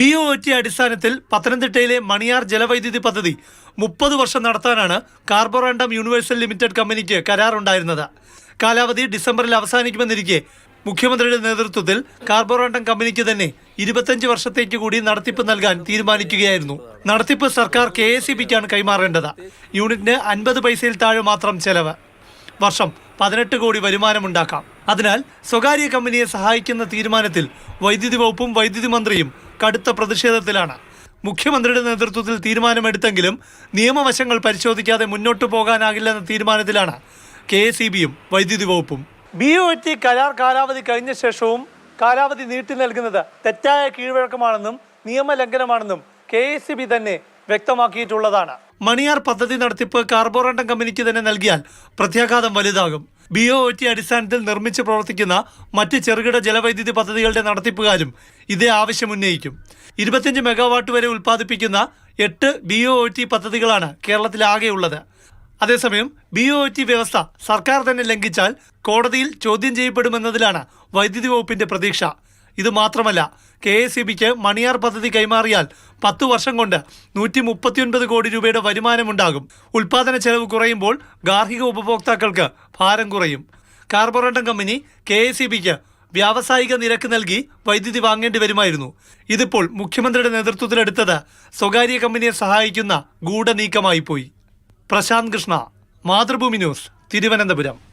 P O T അടിസ്ഥാനത്തിൽ പത്തനംതിട്ടയിലെ മണിയാർ ജലവൈദ്യുതി പദ്ധതി മുപ്പത് വർഷം നടത്താനാണ് കാർബോറാൻഡം യൂണിവേഴ്സൽ ലിമിറ്റഡ് കമ്പനിക്ക് കരാറുണ്ടായിരുന്നത്. കാലാവധി ഡിസംബറിൽ അവസാനിക്കുമെന്നിരിക്കെ മുഖ്യമന്ത്രിയുടെ നേതൃത്വത്തിൽ കാർബോറാൻഡം കമ്പനിക്ക് തന്നെ ഇരുപത്തഞ്ച് വർഷത്തേക്ക് കൂടി നടത്തിപ്പ് നൽകാൻ തീരുമാനിക്കുകയായിരുന്നു. നടത്തിപ്പ് സർക്കാർ കെ എസ് കൈമാറേണ്ടത്. യൂണിറ്റിന് അൻപത് പൈസയിൽ താഴെ മാത്രം ചെലവ്. വർഷം പതിനെട്ട് കോടി വരുമാനമുണ്ടാക്കാം. അതിനാൽ സ്വകാര്യ കമ്പനിയെ സഹായിക്കുന്ന തീരുമാനത്തിൽ വൈദ്യുതി വകുപ്പും വൈദ്യുതി മന്ത്രിയും കടുത്ത പ്രതിഷേധത്തിലാണ്. മുഖ്യമന്ത്രിയുടെ നേതൃത്വത്തിൽ തീരുമാനമെടുത്തെങ്കിലും നിയമവശങ്ങൾ പരിശോധിക്കാതെ മുന്നോട്ടു പോകാനാകില്ലെന്ന തീരുമാനത്തിലാണ് കെ എസ് ഇ ബിയും വൈദ്യുതി വകുപ്പും. ബി ഒ ടി കരാർ കാലാവധി കഴിഞ്ഞ ശേഷവും കാലാവധി നീട്ടി നൽകുന്നത് തെറ്റായ കീഴ്വഴക്കമാണെന്നും നിയമലംഘനമാണെന്നും കെ എസ് ബി തന്നെ വ്യക്തമാക്കിയിട്ടുള്ളതാണ്. മണിയാർ പദ്ധതി നടത്തിപ്പ് കാർബോറണ്ടം കമ്പനിക്ക് തന്നെ നൽകിയാൽ പ്രത്യാഘാതം വലുതാകും. ബി ഒ ടി അടിസ്ഥാനത്തിൽ നിർമ്മിച്ച് പ്രവർത്തിക്കുന്ന മറ്റ് ചെറുകിട ജലവൈദ്യുതി പദ്ധതികളുടെ നടത്തിപ്പുകാരും ഇതേ ആവശ്യമുന്നയിക്കും ഇരുപത്തിയഞ്ച് മെഗാവാട്ട് വരെ ഉൽപ്പാദിപ്പിക്കുന്ന എട്ട് ബി ഒ ടി പദ്ധതികളാണ് കേരളത്തിലാകെയുള്ളത് അതേസമയം ബി ഒ ടി വ്യവസ്ഥ സർക്കാർ തന്നെ ലംഘിച്ചാൽ കോടതിയിൽ ചോദ്യം ചെയ്യപ്പെടുമെന്നതിലാണ് വൈദ്യുതി വകുപ്പിന്റെ പ്രതീക്ഷ. ഇത് മാത്രമല്ല കെ എസ് ഇ ബിക്ക് മണിയാർ പദ്ധതി കൈമാറിയാൽ പത്തു വർഷം കൊണ്ട് നൂറ്റി മുപ്പത്തിയൊൻപത് കോടി രൂപയുടെ വരുമാനമുണ്ടാകും. ഉൽപാദന ചെലവ് കുറയുമ്പോൾ ഗാർഹിക ഉപഭോക്താക്കൾക്ക് ഭാരം കുറയും. കാർബറേറ്റം കമ്പനി കെ എസ് ഇ ബിക്ക് വ്യാവസായിക നിരക്ക് നൽകി വൈദ്യുതി വാങ്ങേണ്ടി വരുമായിരുന്നു. ഇതിപ്പോൾ മുഖ്യമന്ത്രിയുടെ നേതൃത്വത്തിലെടുത്തത് സ്വകാര്യ കമ്പനിയെ സഹായിക്കുന്ന ഗൂഢനീക്കമായി പോയി പ്രശാന്ത് കൃഷ്ണ മാതൃഭൂമി ന്യൂസ് തിരുവനന്തപുരം.